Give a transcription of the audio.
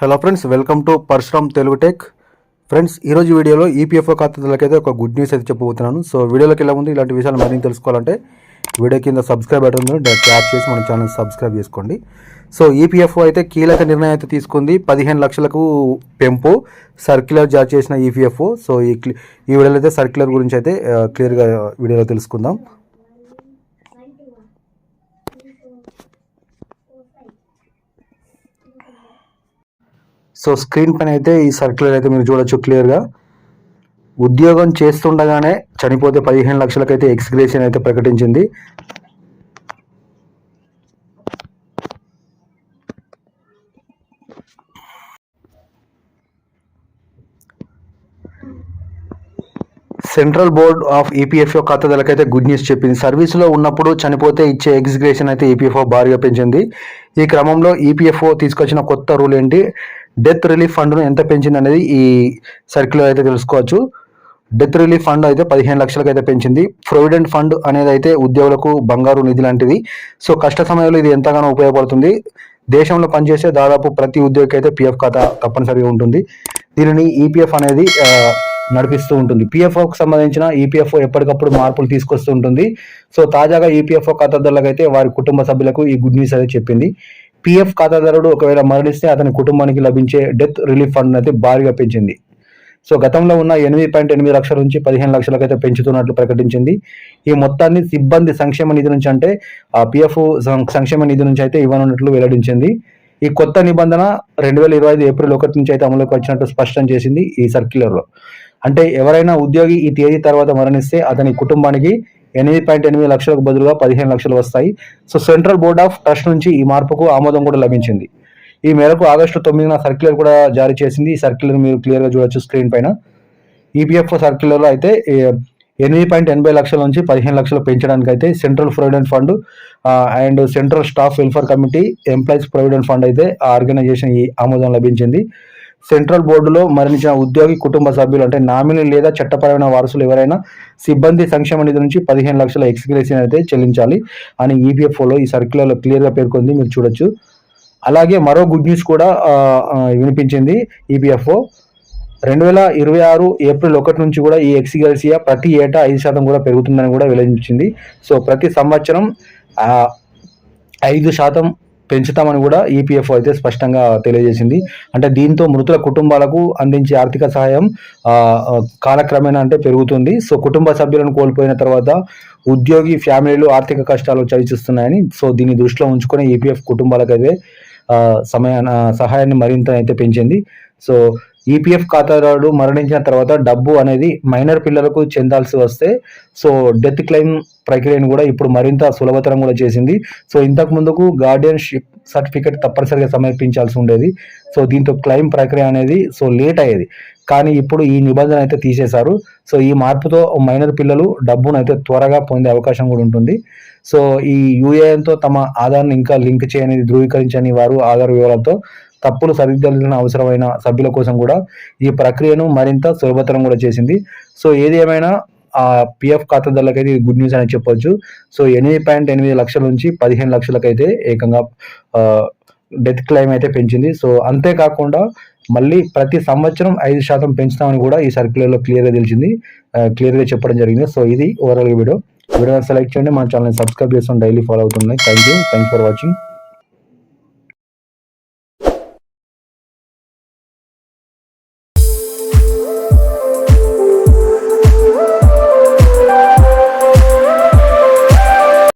Hello friends welcome to Parashuram Telugu tech friends ఈరోజు వీడియోలో EPFO ఖాతాదారులకైతే ఒక గుడ్ న్యూస్ అయితే చెప్పబోతున్నాను. సో వీడియోలోకి వెళ్ళే ముందు ఇలాంటి విషయాలు మరిన్ని తెలుసుకోవాలంటే వీడియో కింద సబ్స్క్రైబ్ బటన్ ఉంది ట్యాప్ చేసి మన ఛానల్ సబ్స్క్రైబ్ చేసుకోండి. సో ఈపీఎఫ్ఓ అయితే కీలక నిర్ణయం అయితే తీసుకుంది. పదిహేను లక్షలకు పెంపు సర్క్యులర్ జారీ చేసిన ఈపీఎఫ్ఓ సో ఈ ఈ వీడియోలో అయితే సర్క్యులర్ గురించి అయితే క్లియర్గా వీడియోలో తెలుసుకుందాం. సో స్క్రీన్ పైన అయితే ఈ సర్క్యులర్ అయితే మీరు చూడొచ్చు క్లియర్గా. ఉద్యోగం చేస్తుండగానే చనిపోతే పదిహేను లక్షలకైతే ఎక్స్గ్రేషన్ అయితే ప్రకటించింది. సెంట్రల్ బోర్డ్ ఆఫ్ ఈపీఎఫ్ఓ ఖాతాదారులకైతే గుడ్ న్యూస్ చెప్పింది. సర్వీస్లో ఉన్నప్పుడు చనిపోతే ఇచ్చే ఎగ్జిగ్రేషన్ అయితే ఈపీఎఫ్ఓ భారీగా పెంచింది. ఈ క్రమంలో ఈపీఎఫ్ఓ తీసుకొచ్చిన కొత్త రూల్ ఏంటి? డెత్ రిలీఫ్ ఫండ్ను ఎంత పెంచింది అనేది ఈ సర్క్యులర్ అయితే తెలుసుకోవచ్చు. డెత్ రిలీఫ్ ఫండ్ అయితే పదిహేను లక్షలకు అయితే పెంచింది. ప్రొవిడెంట్ ఫండ్ అనేది అయితే ఉద్యోగులకు బంగారు నిధి లాంటిది. సో కష్ట సమయంలో ఇది ఎంతగానో ఉపయోగపడుతుంది. దేశంలో పనిచేసే దాదాపు ప్రతి ఉద్యోగికి అయితే పిఎఫ్ ఖాతా తప్పనిసరిగా ఉంటుంది. దీనిని ఈపీఎఫ్ అనేది నడిపిస్తూ ఉంటుంది. పిఎఫ్ఓకి సంబంధించిన ఈపీఎఫ్ఓ ఎప్పటికప్పుడు మార్పులు తీసుకొస్తూ ఉంటుంది. సో తాజాగా ఈపీఎఫ్ఓ ఖాతాదారులకు అయితే వారి కుటుంబ సభ్యులకు ఈ గుడ్ న్యూస్ అయితే చెప్పింది. పిఎఫ్ ఖాతాదారుడు ఒకవేళ మరణిస్తే అతని కుటుంబానికి లభించే డెత్ రిలీఫ్ ఫండ్ అయితే భారీగా పెంచింది. సో గతంలో ఉన్న ఎనిమిది పాయింట్ ఎనిమిది లక్షల నుంచి పదిహేను లక్షలకైతే పెంచుతున్నట్లు ప్రకటించింది. ఈ మొత్తాన్ని సిబ్బంది సంక్షేమ నిధి నుంచి అంటే ఆ పిఎఫ్ సంక్షేమ నిధి నుంచి అయితే ఇవ్వనున్నట్లు వెల్లడించింది. ఈ కొత్త నిబంధన రెండు వేల ఇరవై ఐదు ఏప్రిల్ ఒకటి నుంచి అయితే అమలుకి వచ్చినట్టు స్పష్టం చేసింది ఈ సర్క్యులర్లో. అంటే ఎవరైనా ఉద్యోగి ఈ తేదీ తర్వాత మరణిస్తే అతని కుటుంబానికి ఎనిమిది పాయింట్ ఎనిమిది లక్షలకు బదులుగా పదిహేను లక్షలు వస్తాయి. So central board of trust నుంచి ఈ మార్పుకు ఆమోదం కూడా లభించింది. ఈ మేరకు ఆగస్టు తొమ్మిదిన సర్క్యులర్ కూడా జారీ చేసింది. ఈ సర్క్యులర్ మీరు క్లియర్గా చూడొచ్చు స్క్రీన్ పైన. ఈపీఎఫ్ఓ సర్క్యులర్లో అయితే ఎనిమిది పాయింట్ ఎనభై లక్షల నుంచి పదిహేను లక్షలు పెంచడానికి అయితే central provident fund and central staff welfare committee employees provident fund అయితే ఆ ఆర్గనైజేషన్ ఈ ఆమోదం లభించింది. సెంట్రల్ బోర్డులో మరణించిన ఉద్యోగి కుటుంబ సభ్యులు అంటే నామినీ లేదా చట్టపరమైన వారసులు ఎవరైనా సిబ్బంది సంక్షేమ నిధి నుంచి పదిహేను లక్షల ఎక్స్గ్రేషన్ అయితే చెల్లించాలి అని ఈపీఎఫ్ఓలో ఈ సర్క్యులర్లో క్లియర్గా పేర్కొంది మీరు చూడొచ్చు. అలాగే మరో గుడ్ న్యూస్ కూడా వినిపించింది ఈపీఎఫ్ఓ రెండు వేల ఇరవై ఆరు ఏప్రిల్ ఒకటి నుంచి కూడా ఈ ఎక్సిగల్సియా ప్రతి ఏటా ఐదు శాతం కూడా పెరుగుతుందని కూడా వెల్లడించింది. సో ప్రతి సంవత్సరం ఐదు శాతం పెంచుతామని కూడా ఈపీఎఫ్ అయితే స్పష్టంగా తెలియజేసింది. అంటే దీంతో మృతుల కుటుంబాలకు అందించే ఆర్థిక సహాయం కాలక్రమేణా అంటే పెరుగుతుంది. సో కుటుంబ సభ్యులను కోల్పోయిన తర్వాత ఉద్యోగి ఫ్యామిలీలు ఆర్థిక కష్టాలు చవిచూస్తున్నాయని సో దీన్ని దృష్టిలో ఉంచుకొని ఈపీఎఫ్ కుటుంబాలకైతే సమయా సహాయాన్ని మరింత అయితే పెంచింది. సో ఈపీఎఫ్ ఖాతాదారుడు మరణించిన తర్వాత డబ్బు అనేది మైనర్ పిల్లలకు చెందాల్సి వస్తే సో డెత్ క్లెయిమ్ ప్రక్రియను కూడా ఇప్పుడు మరింత సులభతరం కూడా చేసింది. సో ఇంతకు ముందుకు గార్డియన్షిప్ సర్టిఫికేట్ తప్పనిసరిగా సమర్పించాల్సి ఉండేది. సో దీంతో క్లెయిమ్ ప్రక్రియ అనేది సో లేట్ అయ్యేది. కానీ ఇప్పుడు ఈ నిబంధన అయితే తీసేశారు. సో ఈ మార్పుతో మైనర్ పిల్లలు డబ్బును అయితే త్వరగా పొందే అవకాశం కూడా ఉంటుంది. సో ఈ యూఏఎన్తో తమ ఆధార్ని ఇంకా లింక్ చేయని ధృవీకరించని వారు ఆధార్ వివరాలతో తప్పులు సరిదిద్దాల్సిన అవసరమైన సభ్యుల కోసం కూడా ఈ ప్రక్రియను మరింత సులభతరం కూడా చేసింది. సో ఏది ఏమైనా ఆ పిఎఫ్ ఖాతాదారులకైతే ఇది గుడ్ న్యూస్ అని చెప్పొచ్చు. సో ఎనిమిది పాయింట్ ఎనిమిది లక్షల నుంచి పదిహేను లక్షలకైతే ఏకంగా డెత్ క్లెయిమ్ అయితే పెంచింది. సో అంతేకాకుండా మళ్ళీ ప్రతి సంవత్సరం ఐదు శాతం పెంచుతామని కూడా ఈ సర్క్యులర్లో క్లియర్గా తెలిసింది. క్లియర్గా చెప్పడం జరిగింది. సో ఇది ఓవరాల్ వీడియో. వీడియో సెలెక్ట్ చేయండి. మన ఛానల్ సబ్స్క్రైబ్ చేస్తాం డైలీ ఫాలో అవుతున్నాయి thank you. Thank for watching.